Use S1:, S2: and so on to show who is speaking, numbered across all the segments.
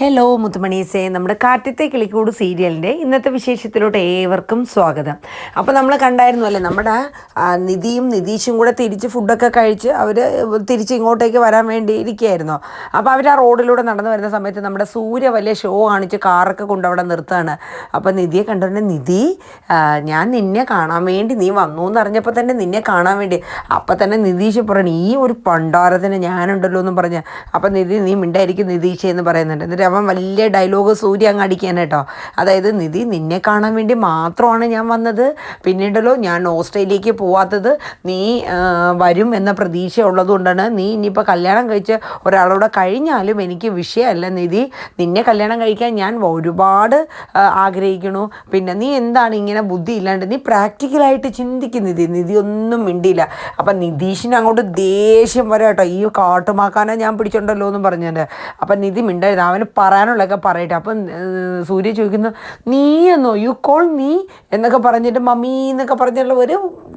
S1: Hello മുത്തുമണീസേ. നമ്മുടെ കാറ്റത്തെ കിളിക്കൂട് സീരിയലിന്റെ ഇന്നത്തെ വിശേഷത്തിലോട്ട് ഏവർക്കും സ്വാഗതം. അപ്പോൾ നമ്മൾ കണ്ടായിരുന്നു അല്ലേ നമ്മുടെ നിധിയും നിതീഷും കൂടെ തിരിച്ച് ഫുഡൊക്കെ കഴിച്ച് അവർ തിരിച്ച് ഇങ്ങോട്ടേക്ക് വരാൻ വേണ്ടി ഇരിക്കുകയായിരുന്നു അപ്പോൾ അവർ ആ റോഡിലൂടെ നടന്നു വരുന്ന സമയത്ത് നമ്മുടെ സൂര്യ വലിയ ഷോ കാണിച്ച് കാറൊക്കെ കൊണ്ടവിടെ നിർത്തുകയാണ്. അപ്പോൾ നിധിയെ കണ്ടുകൊണ്ട് നിധി ഞാൻ നിന്നെ കാണാൻ വേണ്ടി നീ വന്നു എന്ന് അറിഞ്ഞപ്പോൾ തന്നെ നിന്നെ കാണാൻ വേണ്ടി അപ്പോൾ തന്നെ നിതീഷ് പറഞ്ഞു ഈ ഒരു പണ്ടാരത്തിന് ഞാനുണ്ടല്ലോ എന്ന് പറഞ്ഞ്. അപ്പോൾ നിധി നീ മിണ്ടായിരിക്കും നിതീഷ് എന്ന് പറയുന്നുണ്ട്. എന്നിട്ട് അവൻ വലിയ ഡയലോഗ് സൂര്യ അങ്ങ് അടിക്കാൻ കേട്ടോ. അതായത് നിധി നിന്നെ കാണാൻ വേണ്ടി മാത്രമാണ് ഞാൻ വന്നത്. പിന്നീടല്ലോ ഞാൻ ഓസ്ട്രേലിയക്ക് പോവാത്തത്. നീ വരും എന്ന പ്രതീക്ഷ ഉള്ളതുകൊണ്ടാണ് നീ ഇനിയിപ്പോൾ കല്യാണം കഴിച്ച് ഒരാളോട് കഴിഞ്ഞാലും എനിക്ക് വിഷയമല്ല നിധി. നിന്നെ കല്യാണം കഴിക്കാൻ ഞാൻ ഒരുപാട് ആഗ്രഹിക്കണു പിന്നെ നീ എന്താണ് ഇങ്ങനെ ബുദ്ധി ഇല്ലാണ്ട് നീ പ്രാക്ടിക്കലായിട്ട് ചിന്തിക്കും നിധി. നിധി ഒന്നും മിണ്ടിയില്ല. അപ്പം നിതീഷിന് അങ്ങോട്ട് ദേഷ്യം വരാം കേട്ടോ. ഈ കാട്ടുമാക്കാനെ ഞാൻ പിടിച്ചോണ്ടല്ലോ എന്ന് പറഞ്ഞു അപ്പം നിധി മിണ്ടായിരുന്നു. അവന് പറയാനുള്ളതൊക്കെ പറയട്ടെ. അപ്പം സൂര്യ ചോദിക്കുന്നു നീ എന്നോ യു കോൾ നീ എന്നൊക്കെ പറഞ്ഞിട്ട് മമ്മി എന്നൊക്കെ പറഞ്ഞിട്ടുള്ള ഒരു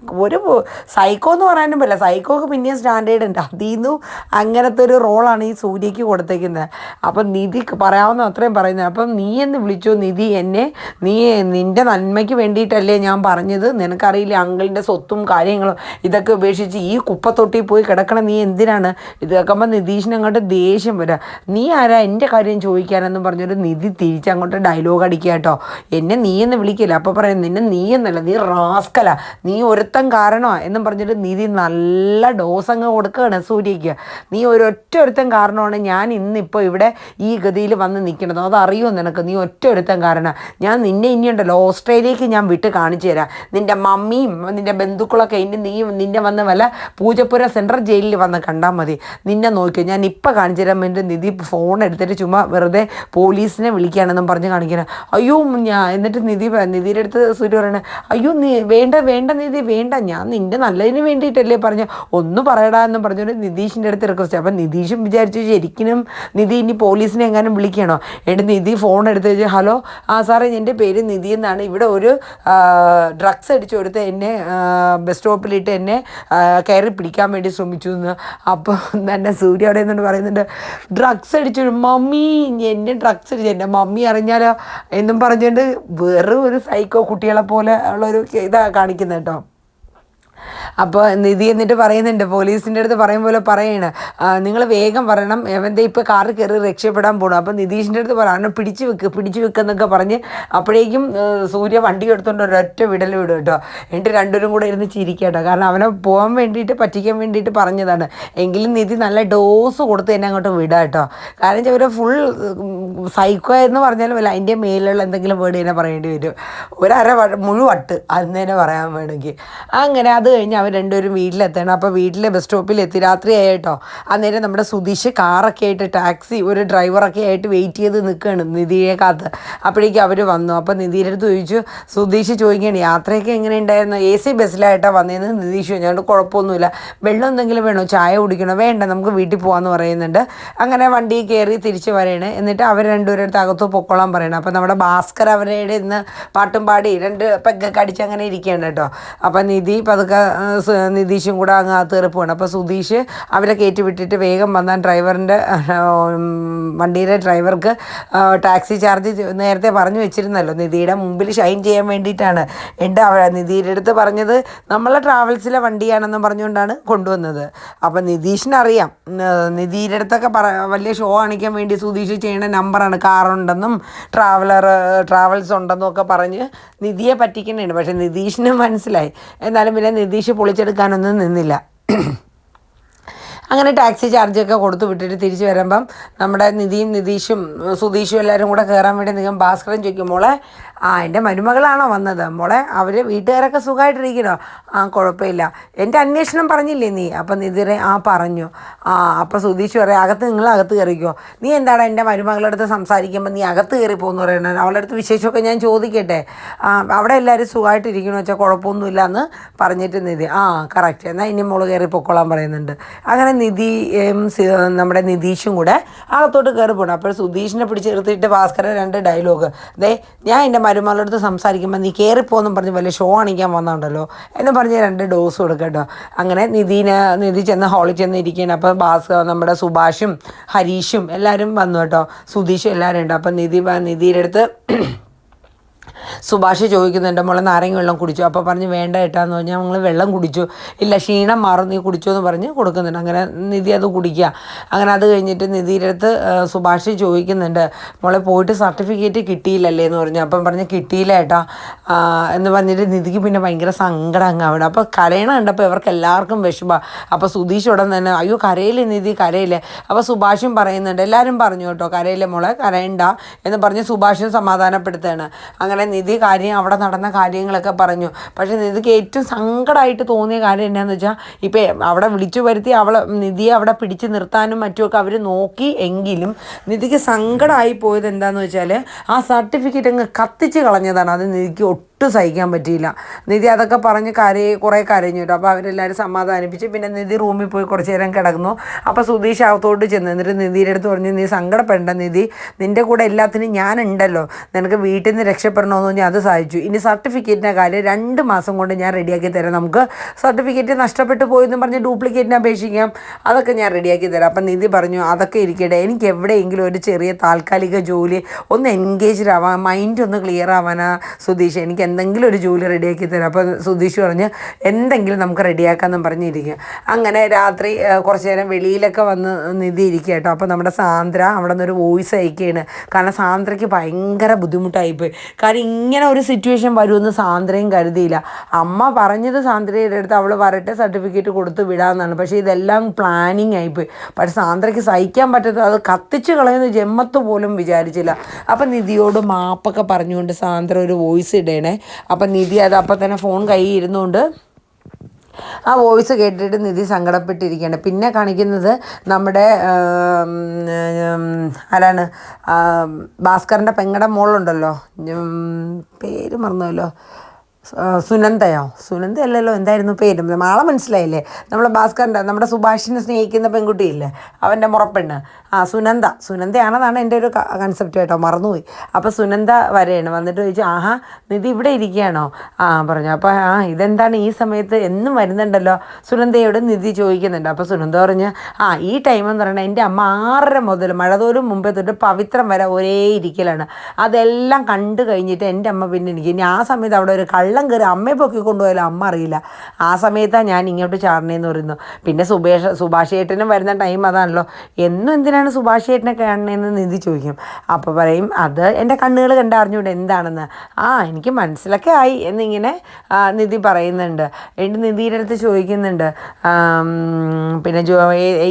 S1: ഒരു സൈക്കോ എന്ന് പറയാനും പറ്റില്ല. സൈക്കോക്ക് പിന്നെയും സ്റ്റാൻഡേർഡ് ഉണ്ട്. അതിൽ നിന്നും അങ്ങനത്തെ ഒരു റോളാണ് ഈ സൂര്യക്ക് കൊടുത്തേക്കുന്നത് അപ്പം നിധി പറയാവുന്ന അത്രയും പറയുന്നത് അപ്പം നീ എന്ന് വിളിച്ചു നിധി എന്നെ? നീ നിന്റെ നന്മയ്ക്ക് വേണ്ടിയിട്ടല്ലേ ഞാൻ പറഞ്ഞത്? നിനക്കറിയില്ല അങ്കിളിന്റെ സ്വത്തും കാര്യങ്ങളും? ഇതൊക്കെ ഉപേക്ഷിച്ച് ഈ കുപ്പത്തൊട്ടി പോയി കിടക്കണം നീ എന്തിനാണ്? ഇത് കേൾക്കുമ്പോൾ നിതീഷിന് അങ്ങോട്ട് ദേഷ്യം വരാം. നീ ആരാ? എന്റെ കാര്യം ചോദിക്കാനെന്നും പറഞ്ഞൊരു നിധി തിരിച്ച് അങ്ങോട്ട് ഡയലോഗ് അടിക്കുക കേട്ടോ എന്നെ നീ എന്ന് വിളിക്കില്ല. അപ്പോൾ പറയാം നിന്നെ നീ എന്നല്ല നീ റാസ്കല. നീ ഒരുത്തൻ കാരണമാണ് എന്നും പറഞ്ഞിട്ട് നിധി നല്ല ഡോസ് അങ്ങ് കൊടുക്കുകയാണ് സൂര്യയ്ക്ക്. നീ ഒരൊറ്റ ഒരുത്തം കാരണമാണ് ഞാൻ ഇന്നിപ്പോൾ ഇവിടെ ഈ ഗതിയിൽ വന്ന് നിൽക്കുന്നത്. അത് അറിയുമോ നിനക്ക്? നീ ഒറ്റ ഒരുത്തം കാരണം. ഞാൻ നിന്നെ ഇനിയുണ്ടല്ലോ ഓസ്ട്രേലിയക്ക് ഞാൻ വിട്ട് കാണിച്ചു തരാം. നിന്റെ മമ്മിയും നിന്റെ ബന്ധുക്കളൊക്കെ ഇനി നീ നിന്നെ വന്ന് വല്ല പൂജപ്പുര സെൻട്രൽ ജയിലിൽ വന്ന് കണ്ടാൽ മതി. നിന്നെ നോക്കിയോ ഞാൻ ഇപ്പം കാണിച്ചു തരാൻ വേണ്ടി നിധി ഫോൺ എടുത്തിട്ട് ചുമ്മാ വെറുതെ പോലീസിനെ വിളിക്കുകയാണെന്നും പറഞ്ഞ് കാണിക്കണം അയ്യോ ഞാൻ എന്നിട്ട് നിധി നിധിയുടെ അടുത്ത് സൂര്യ പറയണേ അയ്യോ നീ വേണ്ട വേണ്ട നിധി വേണ്ട ഞാൻ നിന്റെ നല്ലതിന് വേണ്ടിയിട്ടല്ലേ പറഞ്ഞു ഒന്ന് പറയടാ എന്ന് പറഞ്ഞുകൊണ്ട് നിതീഷിന്റെ അടുത്ത് റിക്വസ്റ്റ് അപ്പം നിതീഷും വിചാരിച്ചു ശരിക്കും നിധി ഇനി പോലീസിനെ എങ്ങാനും വിളിക്കണോ? എന്നിട്ട് നിധി ഫോൺ എടുത്ത് വെച്ച് ഹലോ ആ സാറേ എന്റെ പേര് നിധി എന്നാണ്. ഇവിടെ ഒരു ഡ്രഗ്സ് അടിച്ചു കൊടുത്ത് എന്നെ ബസ് സ്റ്റോപ്പിലിട്ട് എന്നെ കയറി പിടിക്കാൻ വേണ്ടി ശ്രമിച്ചു എന്ന്. അപ്പോൾ തന്നെ സൂര്യ അവിടെ നിന്നുകൊണ്ട് പറയുന്നുണ്ട് ഡ്രഗ്സ് അടിച്ചു മമ്മി എന്നെ ഡ്രഗ്സ് അടിച്ചു എന്റെ മമ്മി അറിഞ്ഞാലോ? എന്നും പറഞ്ഞുകൊണ്ട് വെറും ഒരു സൈക്കോ കുട്ടികളെ പോലെ ഉള്ളൊരു ഇതാണ് കാണിക്കുന്നത് കേട്ടോ. അപ്പോൾ നിധി എന്നിട്ട് പറയുന്നുണ്ട് പോലീസിന്റെ അടുത്ത് പറയും പോലെ പറയാണ്. നിങ്ങൾ വേഗം വരണം എവന്റെ ഇപ്പോൾ കാറിൽ കയറി രക്ഷപ്പെടാൻ പോകണം അപ്പോൾ നിതീഷിന്റെ അടുത്ത് പറയണം പിടിച്ചു വെക്ക് പിടിച്ചു വെക്കെന്നൊക്കെ പറഞ്ഞ് അപ്പോഴേക്കും സൂര്യ വണ്ടി എടുത്തുകൊണ്ട് ഒരൊറ്റ വിടൽ വിടും കേട്ടോ. എന്നിട്ട് രണ്ടുപേരും കൂടെ ഇരുന്ന് ചിരിക്കട്ടോ കാരണം അവനെ പോകാൻ വേണ്ടിയിട്ട് പറ്റിക്കാൻ വേണ്ടിയിട്ട് പറഞ്ഞതാണ്. എങ്കിലും നിധി നല്ല ഡോസ് കൊടുത്ത് തന്നെ അങ്ങോട്ട് വിടാം കേട്ടോ. കാരണം ഒരു ഫുൾ സൈക്കോ എന്ന് പറഞ്ഞാലും അല്ല അതിന്റെ മേലുള്ള എന്തെങ്കിലും വേർഡ് തന്നെ പറയേണ്ടി വരും. ഒരര മുഴുവട്ട് അന്ന് തന്നെ പറയാൻ വേണമെങ്കിൽ. അങ്ങനെ അത് കഴിഞ്ഞ് അവർ രണ്ടുപേരും വീട്ടിലെത്തണം. അപ്പോൾ വീട്ടിലെ ബസ് സ്റ്റോപ്പിൽ എത്തി രാത്രിയായി കേട്ടോ അന്നേരം നമ്മുടെ സുധീഷ് കാറൊക്കെ ആയിട്ട് ടാക്സി ഒരു ഡ്രൈവറൊക്കെ ആയിട്ട് വെയിറ്റ് ചെയ്ത് നിൽക്കുകയാണ് നിധിയെ കാത്ത്. അപ്പോഴേക്കും അവർ വന്നു. അപ്പോൾ നിധിയുടെ അടുത്ത് ചോദിച്ചു സുധീഷ് ചോദിക്കുകയാണ് യാത്രയൊക്കെ എങ്ങനെ ഉണ്ടായിരുന്നു? എ സി ബസ്സിലായിട്ടാണ് വന്നതെന്ന് നിതീഷ് ചോദിച്ചുകൊണ്ട് കുഴപ്പമൊന്നുമില്ല. വെള്ളം എന്തെങ്കിലും വേണോ? ചായ കുടിക്കണോ? വേണ്ട നമുക്ക് വീട്ടിൽ പോകാമെന്ന് പറയുന്നുണ്ട്. അങ്ങനെ വണ്ടി കയറി തിരിച്ച് വരെയാണ് എന്നിട്ട് അവർ രണ്ടുപേരുടെ അടുത്ത് അകത്ത് പൊക്കോളാൻ പറയണം. അപ്പോൾ നമ്മുടെ ഭാസ്കർ അവരുടെ ഇന്ന് പാട്ടും പാടി രണ്ട് പെഗ്ഗൊക്കെ അടിച്ച് അങ്ങനെ ഇരിക്കുകയാണ് കേട്ടോ. അപ്പോൾ നിധി പതുക്കെ നിതീഷും കൂടെ അങ്ങ് അകത്ത് കയറി പോകണം അപ്പോൾ സുധീഷ് അവരെ കയറ്റി വിട്ടിട്ട് വേഗം വന്നാൽ ഡ്രൈവറിന്റെ വണ്ടിയുടെ ഡ്രൈവർക്ക് ടാക്സി ചാർജ് നേരത്തെ പറഞ്ഞു വെച്ചിരുന്നല്ലോ നിധിയുടെ മുമ്പിൽ ഷൈൻ ചെയ്യാൻ വേണ്ടിയിട്ടാണ്. എന്റെ നിധിയുടെ അടുത്ത് പറഞ്ഞത് നമ്മളെ ട്രാവൽസിലെ വണ്ടിയാണെന്ന് പറഞ്ഞുകൊണ്ടാണ് കൊണ്ടുവന്നത്. അപ്പം നിതീഷിനറിയാം നിധിയുടെ അടുത്തൊക്കെ പറ വലിയ ഷോ കാണിക്കാൻ വേണ്ടി സുധീഷ് ചെയ്യണ നമ്പറാണ് കാറുണ്ടെന്നും ട്രാവലർ ട്രാവൽസ് ഉണ്ടെന്നും ഒക്കെ പറഞ്ഞ് നിധിയെ പറ്റിക്കണേണ്. പക്ഷേ നിതീഷിന് മനസ്സിലായി. എന്നാലും പിന്നെ നിതീഷ് പൊളിച്ചെടുക്കാനൊന്നും നിന്നില്ല. അങ്ങനെ ടാക്സി ചാർജൊക്കെ കൊടുത്തു വിട്ടിട്ട് തിരിച്ച് വരുമ്പം നമ്മുടെ നിധിയും നിതീഷും സുധീഷും എല്ലാവരും കൂടെ കയറാൻ വേണ്ടി നിങ്ങൾ ഭാസ്കരൻ ചോദിക്കുമ്പോൾ ആ എന്റെ മരുമകളാണോ വന്നത്? മോളെ അവർ വീട്ടുകാരൊക്കെ സുഖമായിട്ടിരിക്കണോ ആ കുഴപ്പമില്ല. എന്റെ അന്വേഷണം പറഞ്ഞില്ലേ നീ? അപ്പം നിതിരെ ആ പറഞ്ഞു. ആ അപ്പം സുധീഷ് പറയാം അകത്ത് നിങ്ങൾ അകത്ത് കയറിക്കോ. നീ എന്താടാ എന്റെ മരുമകളുടെ അടുത്ത് സംസാരിക്കുമ്പോൾ നീ അകത്ത് കയറി പോകുന്നു പറയുന്നത്? അവളുടെ അടുത്ത് വിശേഷമൊക്കെ ഞാൻ ചോദിക്കട്ടെ? അവിടെ എല്ലാവരും സുഖമായിട്ടിരിക്കണോ വെച്ചാൽ കുഴപ്പമൊന്നുമില്ല എന്ന് പറഞ്ഞിട്ട് നിധി ആ കറക്റ്റ് എന്നാൽ ഇനി മോൾ കയറി പൊക്കോളാൻ പറയുന്നുണ്ട്. അങ്ങനെ നിധി നമ്മുടെ നിതീഷും കൂടെ അകത്തോട്ട് കയറി പോകണം അപ്പോൾ സുധീഷിനെ പിടിച്ച് നിർത്തിയിട്ട് ഭാസ്കരൻ രണ്ട് ഡയലോഗ് ദേ ഞാൻ എന്റെ മരുമകളുടെ അടുത്ത് സംസാരിക്കുമ്പോൾ നീ കയറിപ്പോന്നും പറഞ്ഞ് വലിയ ഷോ കാണിക്കാൻ വന്നുണ്ടല്ലോ. എന്ന് പറഞ്ഞ് രണ്ട് ഡോസ് കൊടുക്കട്ടോ. അങ്ങനെ നിധിന് നിധി ചെന്ന് ഹാളിൽ ചെന്ന് ഇരിക്കുകയാണ്. അപ്പോൾ ബാസ് നമ്മുടെ സുഭാഷും ഹരീഷും എല്ലാവരും വന്നു കേട്ടോ. സുധീഷും എല്ലാവരും ഉണ്ട്. അപ്പം നിധി നിധിയുടെ അടുത്ത് സുഭാഷ് ചോദിക്കുന്നുണ്ട് മോളെ നാരങ്ങ വെള്ളം കുടിച്ചു? അപ്പോൾ പറഞ്ഞ് വേണ്ട ഏട്ടാന്ന് പറഞ്ഞാൽ ഞങ്ങൾ വെള്ളം കുടിച്ചു. ഇല്ല ക്ഷീണം മാറും നീ കുടിച്ചു എന്ന് പറഞ്ഞ് കൊടുക്കുന്നുണ്ട്. അങ്ങനെ നിധി അത് കുടിക്കുക. അങ്ങനെ അത് കഴിഞ്ഞിട്ട് നിധിയുടെ അടുത്ത് സുഭാഷ് ചോദിക്കുന്നുണ്ട് മോളെ പോയിട്ട് സർട്ടിഫിക്കറ്റ് കിട്ടിയില്ലല്ലേ? എന്ന് പറഞ്ഞു. അപ്പം പറഞ്ഞ് കിട്ടിയില്ല ഏട്ടാ എന്ന് പറഞ്ഞിട്ട് നിധിക്ക് പിന്നെ ഭയങ്കര സങ്കടം അങ്ങ് അവിടെ. അപ്പോൾ കരയണ കണ്ടപ്പോൾ ഇവർക്ക് എല്ലാവർക്കും വിഷമ. അപ്പോൾ സുധീഷ് ഉടൻ തന്നെ അയ്യോ കരയില്ലേ നിധി കരയില്ലേ? അപ്പോൾ സുഭാഷും പറയുന്നുണ്ട് എല്ലാവരും പറഞ്ഞു കേട്ടോ കരയില്ലേ മോളെ കരയണ്ട എന്ന് പറഞ്ഞ് സുഭാഷും സമാധാനപ്പെടുത്തുകയാണ്. അങ്ങനെ നിധി കാര്യം അവിടെ നടന്ന കാര്യങ്ങളൊക്കെ പറഞ്ഞു. പക്ഷേ നിധിക്ക് ഏറ്റവും സങ്കടമായിട്ട് തോന്നിയ കാര്യം എന്നാന്ന് വെച്ചാൽ ഇപ്പം അവിടെ വിളിച്ചു വരുത്തി അവളെ നിധിയെ അവിടെ പിടിച്ചു നിർത്താനും മറ്റുമൊക്കെ അവർ നോക്കി എങ്കിലും നിധിക്ക് സങ്കടമായി പോയത് എന്താണെന്ന് വെച്ചാൽ ആ സർട്ടിഫിക്കറ്റ് അങ്ങ് കത്തിച്ച് കളഞ്ഞതാണ് അത് നിധിക്ക് ഒട്ടും സഹിക്കാൻ പറ്റിയില്ല. നിധി അതൊക്കെ പറഞ്ഞ് കരയെ കുറേ കരഞ്ഞു കേട്ടോ. അപ്പോൾ അവരെല്ലാവരും സമാധാനിപ്പിച്ച് പിന്നെ നിധി റൂമിൽ പോയി കുറച്ച് നേരം കിടന്നു. അപ്പോൾ സുധീഷ് അകത്തോട്ട് ചെന്ന് എന്നിട്ട് നിധിയുടെ അടുത്ത് പറഞ്ഞു നീ സങ്കടപ്പെടേണ്ട നിധി. നിന്റെ കൂടെ എല്ലാത്തിനും ഞാനുണ്ടല്ലോ. നിനക്ക് വീട്ടിൽ നിന്ന് രക്ഷപ്പെടണമെന്ന് പറഞ്ഞാൽ അത് സാധിച്ചു ഇനി സർട്ടിഫിക്കറ്റിന്റെ കാര്യം രണ്ട് മാസം കൊണ്ട് ഞാൻ റെഡിയാക്കി തരാം. നമുക്ക് സർട്ടിഫിക്കറ്റ് നഷ്ടപ്പെട്ടു പോയെന്ന് പറഞ്ഞ് ഡ്യൂപ്ലിക്കേറ്റിന് അപേക്ഷിക്കാം. അതൊക്കെ ഞാൻ റെഡിയാക്കി തരാം. അപ്പം നിധി പറഞ്ഞു അതൊക്കെ ഇരിക്കട്ടെ. എനിക്ക് എവിടെയെങ്കിലും ഒരു ചെറിയ താൽക്കാലിക ജോലി ഒന്ന് എൻഗേജ്ഡ് ആവാൻ മൈൻഡ് ഒന്ന് ക്ലിയർ ആവാനാ സുധീഷ്. എനിക്ക് എന്തെങ്കിലും ഒരു ജോലി റെഡിയാക്കി തരാം. അപ്പോൾ സുധീഷ് പറഞ്ഞ് എന്തെങ്കിലും നമുക്ക് റെഡിയാക്കാമെന്നും പറഞ്ഞിരിക്കുക. അങ്ങനെ രാത്രി കുറച്ച് നേരം വെളിയിലൊക്കെ വന്ന് നിധി ഇരിക്കുക കേട്ടോ. അപ്പോൾ നമ്മുടെ സാന്ദ്ര അവിടെ നിന്നൊരു വോയിസ് അയക്കുകയാണ്. കാരണം സാന്ദ്രയ്ക്ക് ഭയങ്കര ബുദ്ധിമുട്ടായിപ്പോയി. കാരണം ഇങ്ങനെ ഒരു സിറ്റുവേഷൻ വരുമെന്ന് സാന്ദ്രയും കരുതിയില്ല. അമ്മ പറഞ്ഞത് സാന്ദ്രയുടെ അടുത്ത് അവൾ വരട്ടെ സർട്ടിഫിക്കറ്റ് കൊടുത്ത് വിടാമെന്നാണ് പക്ഷേ ഇതെല്ലാം പ്ലാനിങ് ആയിപ്പോയി. പക്ഷേ സാന്ദ്രയ്ക്ക് സഹിക്കാൻ പറ്റാത്ത അത് കത്തിച്ച് കളയുന്ന ജമ്മത്ത് പോലും വിചാരിച്ചില്ല. അപ്പം നിധിയോട് മാപ്പൊക്കെ പറഞ്ഞുകൊണ്ട് സാന്ദ്ര ഒരു വോയിസ് ഇടേണേ. അപ്പം നിധി അത് അപ്പം തന്നെ ഫോൺ കയ്യിൽ ഇരുന്നുകൊണ്ട് ആ വോയിസ് കേട്ടിട്ട് നിധി സങ്കടപ്പെട്ടിരിക്കുകയാണ്. പിന്നെ കാണിക്കുന്നത് നമ്മുടെ ആരാണ്? ഭാസ്കറിന്റെ പെങ്ങടെ മോളുണ്ടല്ലോ. പേര് മറന്നുവല്ലോ സുനന്ദയോ? സുനന്ദ അല്ലല്ലോ എന്തായിരുന്നു പേര്? ആളെ മനസ്സിലായില്ലേ? നമ്മളെ ഭാസ്കറിന്റെ നമ്മുടെ സുഭാഷിനെ സ്നേഹിക്കുന്ന പെൺകുട്ടിയില്ലേ? അവന്റെ മുറപ്പെണ്ണ്. ആ സുനന്ദ. സുനന്ദയാണെന്നാണ് എന്റെ ഒരു കൺസെപ്റ്റ് കേട്ടോ മറന്നുപോയി. അപ്പോൾ സുനന്ദ വരെയാണ് വന്നിട്ട് ചോദിച്ചു ആഹാ നിധി ഇവിടെ ഇരിക്കുകയാണോ? ആ പറഞ്ഞു. അപ്പോൾ ആ ഇതെന്താണ് ഈ സമയത്ത് എന്നും വരുന്നുണ്ടല്ലോ? സുനന്ദയോട് നിധി ചോദിക്കുന്നുണ്ട്. അപ്പോൾ സുനന്ദ പറഞ്ഞ് ആ ഈ ടൈം എന്ന് പറയുന്നത് എന്റെ അമ്മ ആറര മുതൽ മഴതോരും മുമ്പേ തൊട്ട് പവിത്രം വരെ ഒരേ ഇരിക്കലാണ്. അതെല്ലാം കണ്ടു കഴിഞ്ഞിട്ട് എന്റെ അമ്മ പിന്നെ എനിക്ക് ഇനി ആ സമയത്ത് അവിടെ ഒരു കള്ളം കയറി അമ്മയെ പൊക്കി കൊണ്ടുപോയാലും? അമ്മ അറിയില്ല. ആ സമയത്താണ് ഞാൻ ഇങ്ങോട്ട് ചാടണേന്ന് പറയുന്നു. പിന്നെ സുഭേഷ് സുഭാഷ് ഏട്ടനും വരുന്ന ടൈം അതാണല്ലോ. എന്നും എന്തിനാണ് സുഭാഷ് ഏട്ടനെ കാണണേന്ന് നിധി ചോദിക്കും. അപ്പോൾ പറയും അത് എന്റെ കണ്ണുകൾ കണ്ടറിഞ്ഞൂടെ എന്താണെന്ന്? ആ എനിക്ക് മനസ്സിലൊക്കെ ആയി എന്നിങ്ങനെ നിധി പറയുന്നുണ്ട്. എന്നിട്ട് നിധിയുടെ അടുത്ത് ചോദിക്കുന്നുണ്ട് പിന്നെ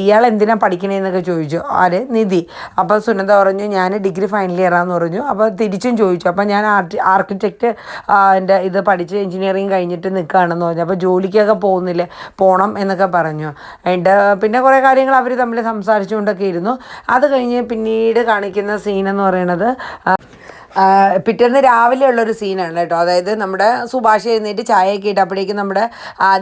S1: ഇയാൾ എന്തിനാണ് പഠിക്കണേന്നൊക്കെ ചോദിച്ചു. ആര്? നിധി. അപ്പോൾ സുനന്ദ പറഞ്ഞു ഞാൻ ഡിഗ്രി ഫൈനൽ ഇയറാന്ന് പറഞ്ഞു. അപ്പോൾ തിരിച്ചും ചോദിച്ചു. അപ്പോൾ ഞാൻ ആർട്ടി ആർക്കിടെക്റ്റ് എന്റെ ഇത് പഠിച്ച് എഞ്ചിനീയറിങ് കഴിഞ്ഞിട്ട് നിൽക്കുകയാണെന്ന് പറഞ്ഞു. അപ്പോൾ ജോലിക്കൊക്കെ പോകുന്നില്ല? പോകണം എന്നൊക്കെ പറഞ്ഞു. അതിന്റെ പിന്നെ കുറേ കാര്യങ്ങൾ അവർ തമ്മിൽ സംസാരിച്ചുകൊണ്ടൊക്കെ ഇരുന്നു. അത് കഴിഞ്ഞ് പിന്നീട് കാണിക്കുന്ന സീൻ എന്ന് പറയുന്നത് പിറ്റേന്ന് രാവിലെ ഉള്ളൊരു സീനാണ് കേട്ടോ. അതായത് നമ്മുടെ സുഭാഷ് എഴുന്നേറ്റ് ചായയൊക്കെ ഇട്ടപ്പോഴേക്കും നമ്മുടെ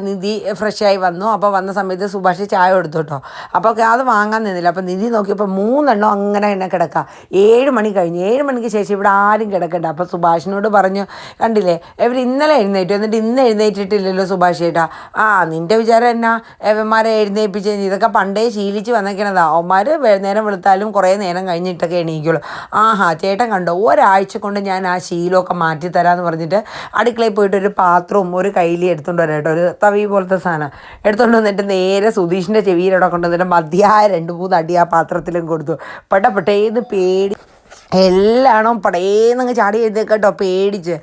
S1: നിധി ഫ്രഷായി വന്നു. അപ്പോൾ വന്ന സമയത്ത് സുഭാഷ് ചായ കൊടുത്തു കേട്ടോ. അപ്പോൾ അത് വാങ്ങാൻ നിന്നില്ല. അപ്പോൾ നിധി നോക്കിയപ്പോൾ മൂന്നെണ്ണം അങ്ങനെ തന്നെ കിടക്കുക ഏഴ് മണി കഴിഞ്ഞു. ഏഴ് മണിക്ക് ശേഷം ഇവിടെ ആരും കിടക്കണ്ട. അപ്പോൾ സുഭാഷിനോട് പറഞ്ഞു കണ്ടില്ലേ ഇവർ ഇന്നലെ എഴുന്നേറ്റു. എന്നിട്ട് ഇന്ന് എഴുന്നേറ്റിട്ടില്ലല്ലോ സുഭാഷ് ചേട്ടാ. ആ നിന്റെ വിചാരം എന്നാ? എവന്മാരെ എഴുന്നേൽപ്പിച്ച് ഇതൊക്കെ പണ്ടേ ശീലിച്ച് വന്നേക്കണതാ. അവന്മാർ നേരം വെളുത്താലും കുറേ നേരം കഴിഞ്ഞിട്ടൊക്കെ എണീക്കുള്ളൂ. ആഹാ ചേട്ടൻ കണ്ടോ? ഒരാഴ്ച കൊണ്ട് ഞാൻ ആ ശീലമൊക്കെ മാറ്റി തരാമെന്ന് പറഞ്ഞിട്ട് അടുക്കളയിൽ പോയിട്ട് ഒരു പാത്രവും ഒരു കയ്യിൽ എടുത്തുകൊണ്ട് വരാം കേട്ടോ. ഒരു തവി പോലത്തെ സാധനം. എടുത്തുകൊണ്ട് വന്നിട്ട് നേരെ സുധീഷിന്റെ ചെവിയിലൂടെ കൊണ്ടുവന്നിട്ട് മതിയായ രണ്ട് മൂന്ന് അടി ആ പാത്രത്തിലും കൊടുത്തു. പെട്ടപ്പെട്ടേന്ന് പേടി. എല്ലാണോ പടേന്നങ്ങ് ചാടി എഴുന്നേക്കട്ടോ പേടിച്ച്.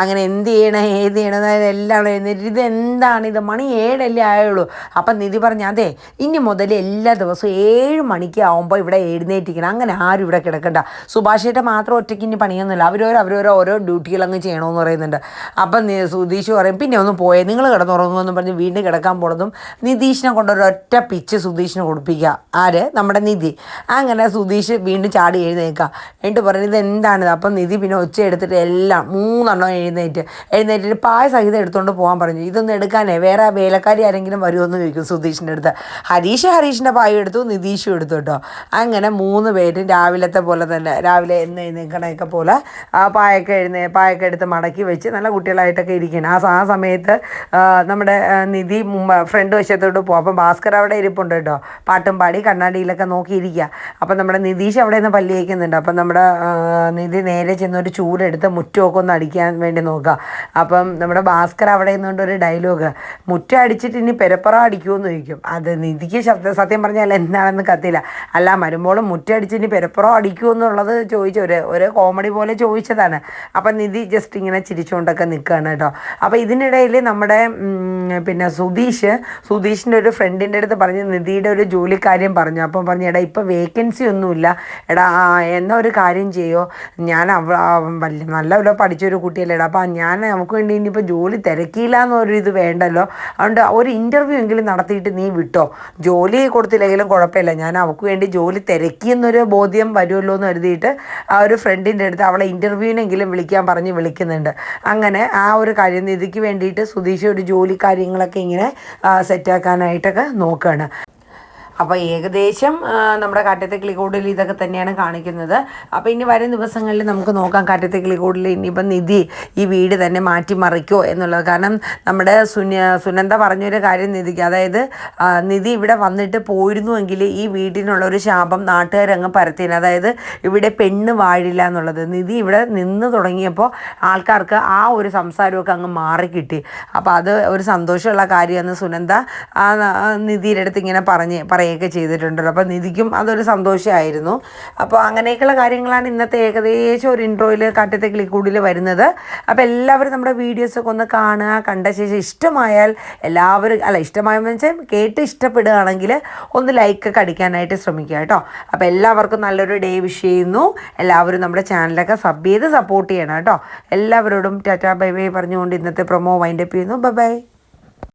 S1: അങ്ങനെ എന്ത് ചെയ്യണം ഏത് ചെയ്യണം എല്ലാം എഴുന്നേറ്റ് ഇത് എന്താണ് ഇത് മണി ഏഴല്ലേ ആയുള്ളൂ. അപ്പം നിധി പറഞ്ഞു അതെ ഇനി മുതൽ എല്ലാ ദിവസവും ഏഴ് മണിക്ക് ആവുമ്പോൾ ഇവിടെ എഴുന്നേറ്റിക്കണം അങ്ങനെ ആരും ഇവിടെ കിടക്കണ്ട. സുഭാഷേട്ട മാത്രം ഒറ്റയ്ക്ക് ഇനി പണിയൊന്നുമില്ല. അവരോരോ അവരോരോ ഓരോ ഡ്യൂട്ടികളങ്ങ് ചെയ്യണമെന്ന് പറയുന്നുണ്ട്. അപ്പം സുതീഷ് പറയും പിന്നെ ഒന്ന് പോയേ നിങ്ങൾ കിടന്നുറങ്ങുമെന്ന് പറഞ്ഞ് വീണ്ടും കിടക്കാൻ പോണതും നിതീഷിനെ കൊണ്ടൊരൊറ്റ പിച്ച് സുധീഷിനെ കൊടുപ്പിക്കുക ആര്? നമ്മുടെ നിധി. അങ്ങനെ സുധീഷ് വീണ്ടും ചാടി എഴുന്നേക്കുക എന്നിട്ട് പറയുന്നത് എന്താണിത് അപ്പം നിധി പിന്നെ ഒച്ച എടുത്തിട്ട് എല്ലാം മൂന്നെണ്ണം എഴുന്നേറ്റ്. എഴുന്നേറ്റിട്ട് പായ സഹിതം എടുത്തുകൊണ്ട് പോകാൻ പറഞ്ഞു. ഇതൊന്നും എടുക്കാനേ വേറെ വേലക്കാരി ആരെങ്കിലും വരുമെന്ന് ചോദിക്കും സുധീഷിന്റെ അടുത്ത്. ഹരീഷ് ഹരീഷിന്റെ പായ എടുത്തു നിതീഷും എടുത്തു കേട്ടോ. അങ്ങനെ മൂന്ന് പേരും രാവിലത്തെ പോലെ തന്നെ രാവിലെ എന്ന് എഴുന്നേക്കണയൊക്കെ പോലെ ആ പായൊക്കെ എഴുന്നേ പായൊക്കെ എടുത്ത് മടക്കി വെച്ച് നല്ല കുട്ടികളായിട്ടൊക്കെ ഇരിക്കണം ആ ആ സമയത്ത് നമ്മുടെ നിധി ഫ്രണ്ട് വശത്തോട്ട് പോകും അപ്പം ഭാസ്കർ അവിടെ ഇരിപ്പുണ്ട് കേട്ടോ. പാട്ടും പാടി കണ്ണാടിയിലൊക്കെ നോക്കിയിരിക്കുക അപ്പം നമ്മുടെ നിതീഷ് അവിടെ നിന്ന് പല്ലി വയ്ക്കുന്നുണ്ട് അപ്പം നമ്മുടെ നിധി നേരെ ചെന്ന് ഒരു ചൂലെടുത്ത് മുറ്റമൊക്കെ ഒന്ന് അടിക്കാൻ വേണ്ടി നോക്കുക അപ്പം നമ്മുടെ ഭാസ്കർ അവിടെ നിന്നുകൊണ്ട് ഒരു ഡയലോഗ് മുറ്റ അടിച്ചിട്ട് ഇനി പെരപ്പുറ അടിക്കുമെന്ന് ചോദിക്കും. അത് നിധിക്ക് ശബ്ദ സത്യം പറഞ്ഞാൽ എന്താണെന്ന് കത്തില്ല. അല്ല മരുമ്പോളും മുറ്റ അടിച്ച് ഇനി പെരപ്പുറം അടിക്കുമെന്നുള്ളത് ചോദിച്ച ഒരു ഒരു കോമഡി പോലെ ചോദിച്ചതാണ്. അപ്പം നിധി ജസ്റ്റ് ഇങ്ങനെ ചിരിച്ചുകൊണ്ടൊക്കെ നിൽക്കുകയാണ് കേട്ടോ. അപ്പം ഇതിനിടയിൽ നമ്മുടെ പിന്നെ സുധീഷ് സുധീഷിന്റെ ഒരു ഫ്രണ്ടിന്റെ അടുത്ത് പറഞ്ഞ് നിധിയുടെ ഒരു ജോലിക്കാര്യം പറഞ്ഞു. അപ്പം പറഞ്ഞു എടാ ഇപ്പം വേക്കൻസി ഒന്നുമില്ല. എടാ എന്നൊരു കാര്യം ചെയ്യോ? ഞാൻ അവ നല്ലവരോ പഠിച്ചൊരു കുട്ടിയല്ല കുട്ടിയല്ലേടാ അപ്പം ഞാൻ നമുക്ക് വേണ്ടി ഇനിയിപ്പോൾ ജോലി തിരക്കിയില്ല എന്നൊരു ഇത് വേണ്ടല്ലോ. അതുകൊണ്ട് ഒരു ഇന്റർവ്യൂ എങ്കിലും നടത്തിയിട്ട് നീ വിട്ടോ. ജോലി കൊടുത്തില്ലെങ്കിലും കുഴപ്പമില്ല. ഞാൻ അവൾക്ക് വേണ്ടി ജോലി തിരക്കിയെന്നൊരു ബോധ്യം വരുമല്ലോ എന്ന് കരുതിയിട്ട് ആ ഒരു ഫ്രണ്ടിന്റെ അടുത്ത് അവളെ ഇന്റർവ്യൂവിനെങ്കിലും വിളിക്കാൻ പറഞ്ഞ് വിളിക്കുന്നുണ്ട്. അങ്ങനെ ആ ഒരു കാര്യം നിധിക്ക് വേണ്ടിയിട്ട് സുധീഷ് ഒരു ജോലി കാര്യങ്ങളൊക്കെ ഇങ്ങനെ സെറ്റാക്കാനായിട്ടൊക്കെ നോക്കുകയാണ് അപ്പോൾ ഏകദേശം നമ്മുടെ കാറ്റത്തെ കിളികൂടിൽ ഇതൊക്കെ തന്നെയാണ് കാണിക്കുന്നത്. അപ്പോൾ ഇനി വരും ദിവസങ്ങളിൽ നമുക്ക് നോക്കാം കാറ്റത്തെ കിളികൂടിൽ ഇനിയിപ്പം നിധി ഈ വീട് തന്നെ മാറ്റിമറിക്കോ എന്നുള്ളത്. കാരണം നമ്മുടെ സുന സുനന്ദ പറഞ്ഞൊരു കാര്യം നിധിക്ക് അതായത് നിധി ഇവിടെ വന്നിട്ട് പോയിരുന്നുവെങ്കിൽ ഈ വീടിനുള്ള ഒരു ശാപം നാട്ടുകാരങ്ങ് പരത്തിന് അതായത് ഇവിടെ പെണ്ണ് വാഴില്ല എന്നുള്ളത്. നിധി ഇവിടെ നിന്ന് തുടങ്ങിയപ്പോൾ ആൾക്കാർക്ക് ആ ഒരു സംസാരമൊക്കെ അങ്ങ് മാറിക്കിട്ടി. അപ്പോൾ അത് ഒരു സന്തോഷമുള്ള കാര്യമെന്ന് സുനന്ദ നിധിയുടെ അടുത്ത് ഇങ്ങനെ പറഞ്ഞ് പറയുകയൊക്കെ ചെയ്തിട്ടുണ്ടല്ലോ. അപ്പോൾ നിധിക്കും അതൊരു സന്തോഷമായിരുന്നു. അപ്പോൾ അങ്ങനെയൊക്കെയുള്ള കാര്യങ്ങളാണ് ഇന്നത്തെ ഏകദേശം ഒരു ഇൻട്രോയിൽ കാറ്റത്തെ കിളിക്കൂടിൽ വരുന്നത്. അപ്പോൾ എല്ലാവരും നമ്മുടെ വീഡിയോസൊക്കെ ഒന്ന് കാണുക കണ്ട ശേഷം ഇഷ്ടമായാൽ എല്ലാവരും അല്ല ഇഷ്ടമായെന്ന് വെച്ചാൽ കേട്ട് ഇഷ്ടപ്പെടുകയാണെങ്കിൽ ഒന്ന് ലൈക്കൊക്കെ അടിക്കാനായിട്ട് ശ്രമിക്കുക കേട്ടോ. അപ്പോൾ എല്ലാവർക്കും നല്ലൊരു ഡേ വിഷ് ചെയ്യുന്നു. എല്ലാവരും നമ്മുടെ ചാനലൊക്കെ സബ് ചെയ്ത് സപ്പോർട്ട് ചെയ്യണം കേട്ടോ. എല്ലാവരോടും ടാറ്റാ ബൈ ബൈ പറഞ്ഞുകൊണ്ട് ഇന്നത്തെ പ്രൊമോ വൈൻഡപ്പ് ചെയ്യുന്നു. Bye bye